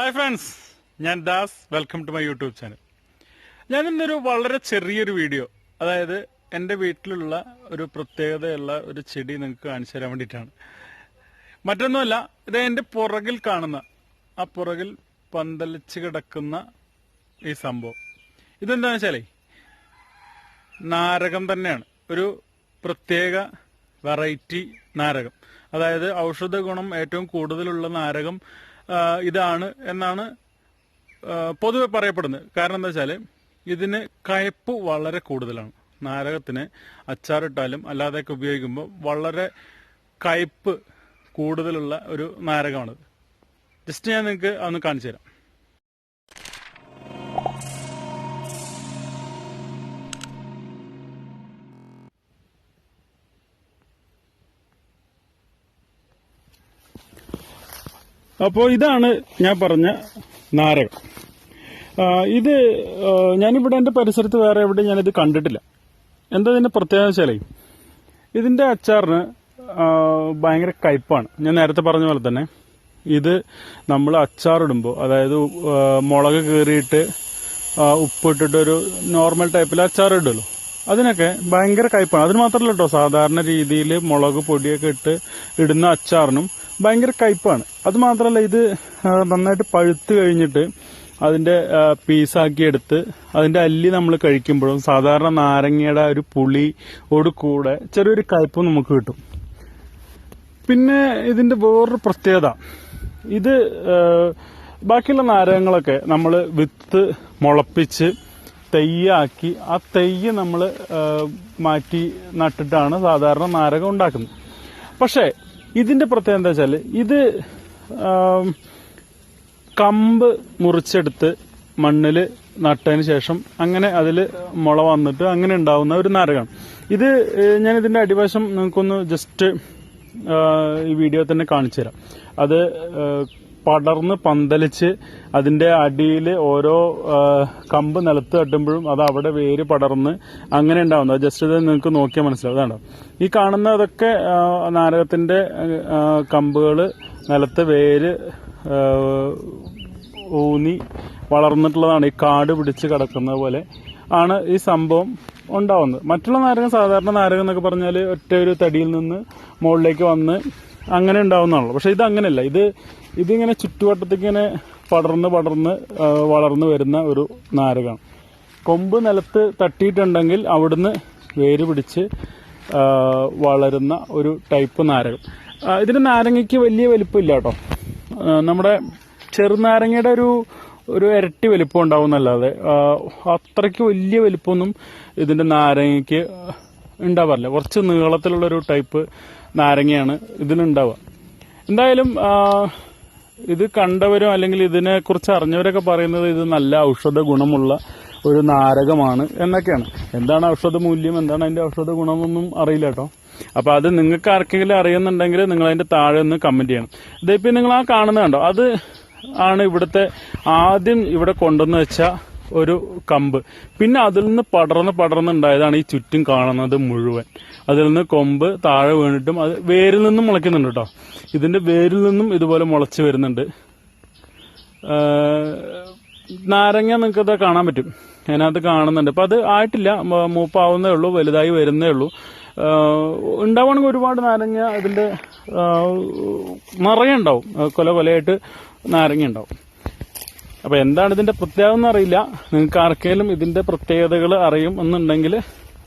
Hi friends ഞാൻ Das. Welcome to my YouTube channel ഞാൻ ഇന്നൊരു വളരെ ചെറിയൊരു വീഡിയോ അതായത് എന്റെ വീട്ടിലുള്ള ഒരു പ്രത്യേകതയുള്ള ഒരു ചെടി നിങ്ങൾക്ക് കാണിച്ചു തരാൻ വേണ്ടിയിട്ടാണ്. മറ്റൊന്നുമല്ല ഇത് എന്റെ പുറകിൽ കാണുന്ന ആ പുറകിൽ പന്തലിച്ച് കിടക്കുന്ന ഈ സംഭവം. ഇതെന്താണെന്ന് വെച്ചാലേ നാരകം തന്നെയാണ്. ഒരു പ്രത്യേക വെറൈറ്റി നാരകം. അതായത് ഔഷധ ഗുണം ഏറ്റവും കൂടുതലുള്ള നാരകം ഇതാണ് എന്നാണ് പൊതുവെ പറയപ്പെടുന്നത്. കാരണം എന്താ വെച്ചാൽ ഇതിന് കയ്പ്പ് വളരെ കൂടുതലാണ്. നാരകത്തിന് അച്ചാറിട്ടാലും അല്ലാതെയൊക്കെ ഉപയോഗിക്കുമ്പോൾ വളരെ കയ്പ്പ് കൂടുതലുള്ള ഒരു നാരകമാണിത്. ജസ്റ്റ് ഞാൻ നിങ്ങൾക്ക് അതൊന്ന് കാണിച്ചു തരാം. അപ്പോൾ ഇതാണ് ഞാൻ പറഞ്ഞ നാരകം. ഇത് ഞാനിവിടെ എന്റെ പരിസരത്ത് വേറെ എവിടെ ഞാനിത് കണ്ടിട്ടില്ല. എന്താ ഇതിന്റെ പ്രത്യേകത വെച്ചാലേ ഇതിന്റെ അച്ചാറിന് ഭയങ്കര കയ്പാണ്. ഞാൻ നേരത്തെ പറഞ്ഞ പോലെ തന്നെ ഇത് നമ്മൾ അച്ചാറിടുമ്പോൾ അതായത് മുളക് കീറിയിട്ട് ഉപ്പിട്ടിട്ടൊരു നോർമൽ ടൈപ്പിൽ അച്ചാർ ഇടുമല്ലോ അതിനൊക്കെ ഭയങ്കര കയ്പാണ്. അതിന് മാത്രമല്ല കേട്ടോ സാധാരണ രീതിയിൽ മുളക് പൊടിയൊക്കെ ഇട്ട് ഇടുന്ന അച്ചാറിനും ഭയങ്കര കയ്പാണ്. അത് മാത്രമല്ല ഇത് നന്നായിട്ട് പഴുത്ത് കഴിഞ്ഞിട്ട് അതിന്റെ പീസാക്കി എടുത്ത് അതിന്റെ അല്ലി നമ്മൾ കഴിക്കുമ്പോഴും സാധാരണ നാരങ്ങയുടെ ഒരു പുളിയോട് കൂടെ ചെറിയൊരു കയ്പും നമുക്ക് കിട്ടും. പിന്നെ ഇതിന്റെ വേറൊരു പ്രത്യേകത. ഇത് ബാക്കിയുള്ള നാരകങ്ങളൊക്കെ നമ്മൾ വിത്ത് മുളപ്പിച്ച് തെയ്യാക്കി ആ തെയ്യ് നമ്മൾ മാറ്റി നട്ടിട്ടാണ് സാധാരണ നാരകം ഉണ്ടാക്കുന്നത്. പക്ഷേ ഇതിന്റെ പ്രത്യേകത എന്താ വെച്ചാൽ ഇത് കമ്പ് മുറിച്ചെടുത്ത് മണ്ണിൽ നട്ടതിന് ശേഷം അങ്ങനെ അതിൽ മുള വന്നിട്ട് അങ്ങനെ ഉണ്ടാവുന്ന ഒരു നാരകമാണ്. ഇത് ഞാൻ ഇതിന്റെ അടിവശം നിങ്ങൾക്കൊന്ന് ജസ്റ്റ് ഈ വീഡിയോ തന്നെ കാണിച്ചു തരാം അത് പടർന്ന് പന്തലിച്ച് അതിന്റെ അടിയിൽ ഓരോ കമ്പ് നിലത്ത് തട്ടുമ്പോഴും അത് അവിടെ വേര് പടർന്ന് അങ്ങനെ ഉണ്ടാവുന്നത് ജസ്റ്റ് ഇത് നിങ്ങൾക്ക് നോക്കിയാൽ മനസ്സിലാവും. അതാണ് ഈ കാണുന്ന അതൊക്കെ നാരകത്തിന്റെ കമ്പുകൾ നിലത്ത് വേര് ഊന്നി വളർന്നിട്ടുള്ളതാണ്. ഈ കാട് പിടിച്ച് കിടക്കുന്നത് പോലെ ആണ് ഈ സംഭവം ഉണ്ടാവുന്നത്. മറ്റുള്ള നാരകം സാധാരണ നാരകം എന്നൊക്കെ പറഞ്ഞാൽ ഒറ്റ ഒരു തടിയിൽ നിന്ന് മുകളിലേക്ക് വന്ന് അങ്ങനെ ഉണ്ടാവുന്നതാണല്ലോ. പക്ഷേ ഇത് അങ്ങനെയല്ല. ഇത് ഇതിങ്ങനെ ചുറ്റുവട്ടത്തേക്ക് ഇങ്ങനെ പടർന്ന് പടർന്ന് വളർന്നു വരുന്ന ഒരു നാരകമാണ്. കൊമ്പ് നിലത്ത് തട്ടിയിട്ടുണ്ടെങ്കിൽ അവിടുന്ന് വേര് പിടിച്ച് വളരുന്ന ഒരു ടൈപ്പ് നാരകം. ഇതിന് നാരങ്ങയ്ക്ക് വലിയ വലിപ്പമില്ല കേട്ടോ. നമ്മുടെ ചെറുനാരങ്ങയുടെ ഒരു ഒരു ഇരട്ടി വലിപ്പം ഉണ്ടാവും എന്നല്ലാതെ അത്രയ്ക്ക് വലിയ വലിപ്പമൊന്നും ഇതിന്റെ നാരങ്ങയ്ക്ക് ഉണ്ടാവാറില്ല. കുറച്ച് നീളത്തിലുള്ളൊരു ടൈപ്പ് നാരങ്ങയാണ് ഇതിലുണ്ടാവുക എന്തായാലും ഇത് കണ്ടവരും അല്ലെങ്കിൽ ഇതിനെ കുറിച്ച് അറിഞ്ഞവരൊക്കെ പറയുന്നത് ഇത് നല്ല ഔഷധ ഗുണമുള്ള ഒരു നാരകമാണ് എന്നൊക്കെയാണ്. എന്താണ് ഔഷധ മൂല്യം? എന്താണ് അതിന്റെ ഔഷധ ഗുണമെന്നൊന്നും അറിയില്ല കേട്ടോ. അപ്പൊ അത് നിങ്ങൾക്ക് ആർക്കെങ്കിലും അറിയുന്നുണ്ടെങ്കിൽ നിങ്ങൾ അതിന്റെ താഴെ ഒന്ന് കമന്റ് ചെയ്യണം. ഇതിപ്പോ നിങ്ങൾ ആ കാണുന്നത് കണ്ടോ? അത് ആണ് ഇവിടുത്തെ ആദ്യം ഇവിടെ കൊണ്ടുവന്ന് വെച്ച ഒരു കമ്പ്. പിന്നെ അതിൽ നിന്ന് പടർന്ന് പടർന്നുണ്ടായതാണ് ഈ ചുറ്റും കാണുന്നത് മുഴുവൻ. അതിൽ നിന്ന് കൊമ്പ് താഴെ വീണിട്ടും അത് വേരിൽ നിന്നും മുളയ്ക്കുന്നുണ്ട് കേട്ടോ. ഇതിന്റെ വേരിൽ നിന്നും ഇതുപോലെ മുളച്ച് വരുന്നുണ്ട്. നാരങ്ങ നിങ്ങൾക്ക് ഇത് കാണാൻ പറ്റും. അതിനകത്ത് കാണുന്നുണ്ട്. അപ്പൊ അത് ആയിട്ടില്ല. മൂപ്പാവുന്നേ ഉള്ളൂ വലുതായി വരുന്നേ ഉള്ളൂ. ഉണ്ടാവണമെങ്കിൽ ഒരുപാട് നാരങ്ങ അതിന്റെ നിറയുണ്ടാവും കൊല കൊലയായിട്ട് നാരങ്ങ ഉണ്ടാവും. അപ്പൊ എന്താണ് ഇതിന്റെ പ്രത്യേകത എന്ന് അറിയില്ല. നിങ്ങൾക്ക് ആർക്കെങ്കിലും ഇതിന്റെ പ്രത്യേകതകൾ അറിയും എന്നുണ്ടെങ്കിൽ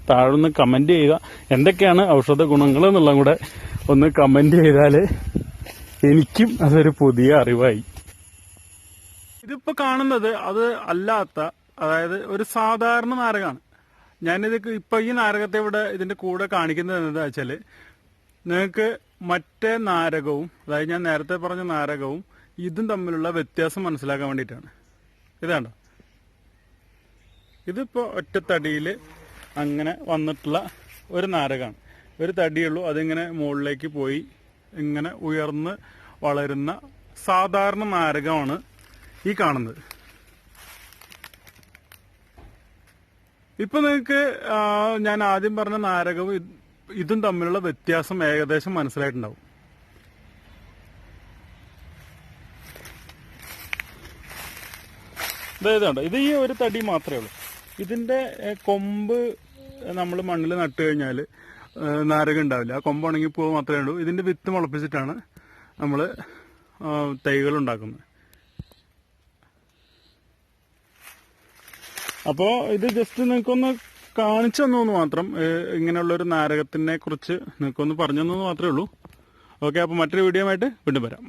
താഴെ കമന്റ് ചെയ്യുക. എന്തൊക്കെയാണ് ഔഷധ ഗുണങ്ങൾ എന്നുള്ളതും കൂടെ ഒന്ന് കമന്റ് ചെയ്താൽ എനിക്കും അതൊരു പുതിയ അറിവായി. ഇതിപ്പോ കാണുന്നത് അത് അല്ലാത്ത അതായത് ഒരു സാധാരണ നാരകമാണ് ഞാനിത് ഇപ്പൊ ഈ നാരകത്തെ ഇവിടെ ഇതിന്റെ കൂടെ കാണിക്കുന്നത് എന്താ വെച്ചാൽ നിങ്ങൾക്ക് മറ്റേ നാരകവും അതായത് ഞാൻ നേരത്തെ പറഞ്ഞ നാരകവും ഇതും തമ്മിലുള്ള വ്യത്യാസം മനസ്സിലാക്കാൻ വേണ്ടിയിട്ടാണ്. ഇതാണ്ടോ? ഇതിപ്പോ ഒറ്റ തടിയിൽ അങ്ങനെ വന്നിട്ടുള്ള ഒരു നാരകമാണ് ഒരു തടിയുള്ളൂ അതിങ്ങനെ മുകളിലേക്ക് പോയി ഇങ്ങനെ ഉയർന്ന് വളരുന്ന സാധാരണ നാരകമാണ് ഈ കാണുന്നത്. ഇപ്പൊ നിങ്ങൾക്ക് ഞാൻ ആദ്യം പറഞ്ഞ നാരകവും ഇതും തമ്മിലുള്ള വ്യത്യാസം ഏകദേശം മനസ്സിലായിട്ടുണ്ടാവും. ഇതുണ്ട് ഇത് ഈ ഒരു തടി മാത്രമേ ഉള്ളൂ. ഇതിന്റെ കൊമ്പ് നമ്മൾ മണ്ണിൽ നട്ട് കഴിഞ്ഞാൽ നാരക ഉണ്ടാവില്ല. ആ കൊമ്പ് ഉണങ്ങി പോവുക മാത്രമേ ഉള്ളൂ. ഇതിന്റെ വിത്ത് മുളപ്പിച്ചിട്ടാണ് നമ്മൾ തൈകൾ ഉണ്ടാക്കുന്നത്. അപ്പോ ഇത് ജസ്റ്റ് നിങ്ങൾക്കൊന്ന് കാണിച്ചു തന്നു മാത്രം. ഏഹ്, ഇങ്ങനെയുള്ള ഒരു നാരകത്തിനെ കുറിച്ച് നിങ്ങൾക്കൊന്ന് പറഞ്ഞു തന്നു മാത്രമേ ഉള്ളൂ. ഓക്കെ അപ്പോൾ മറ്റൊരു വീഡിയോ ആയിട്ട് വീണ്ടും വരാം.